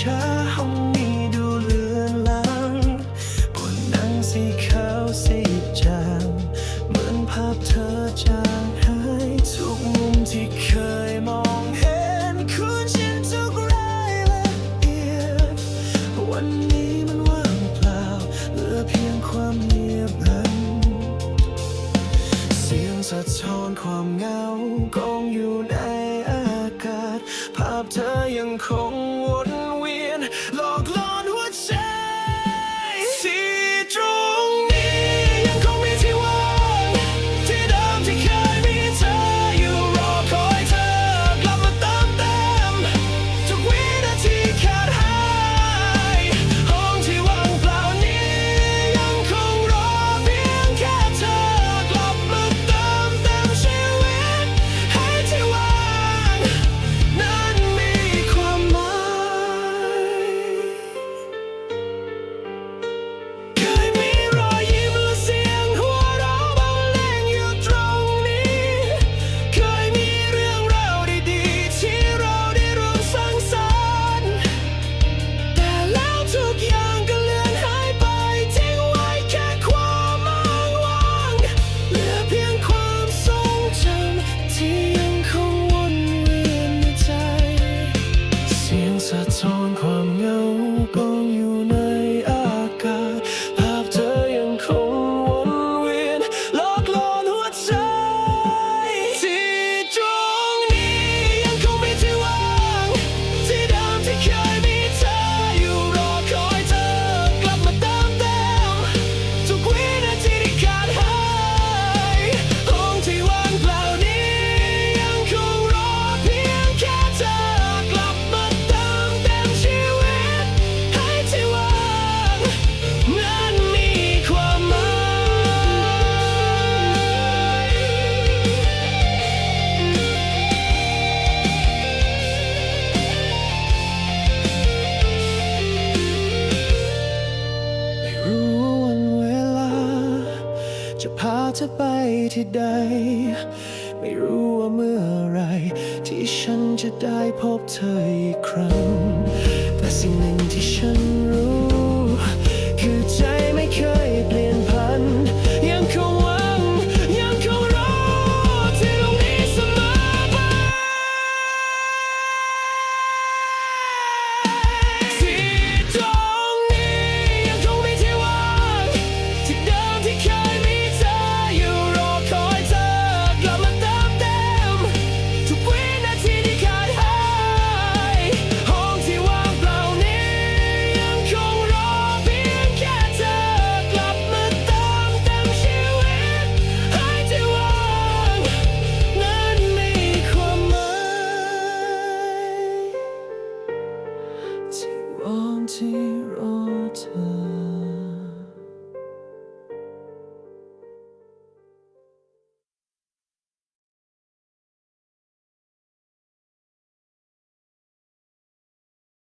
ช้าๆห้องนี้ดูเลือนลางบนนั่งสีขาวสีจางเหมือนภาพเธอจางหายทุกมุมที่เคยมองเห็นคุณฉันทุกรายละเอียดวันนี้มันว่างเปล่าเหลือเพียงความเงียบงันเสียงสะท้อนความเหงา จะไปที่ใด ไม่รู้ว่าเมื่อไร ที่ฉันจะได้พบเธออีกครั้ง แต่สิ่งหนึ่งที่ฉัน see.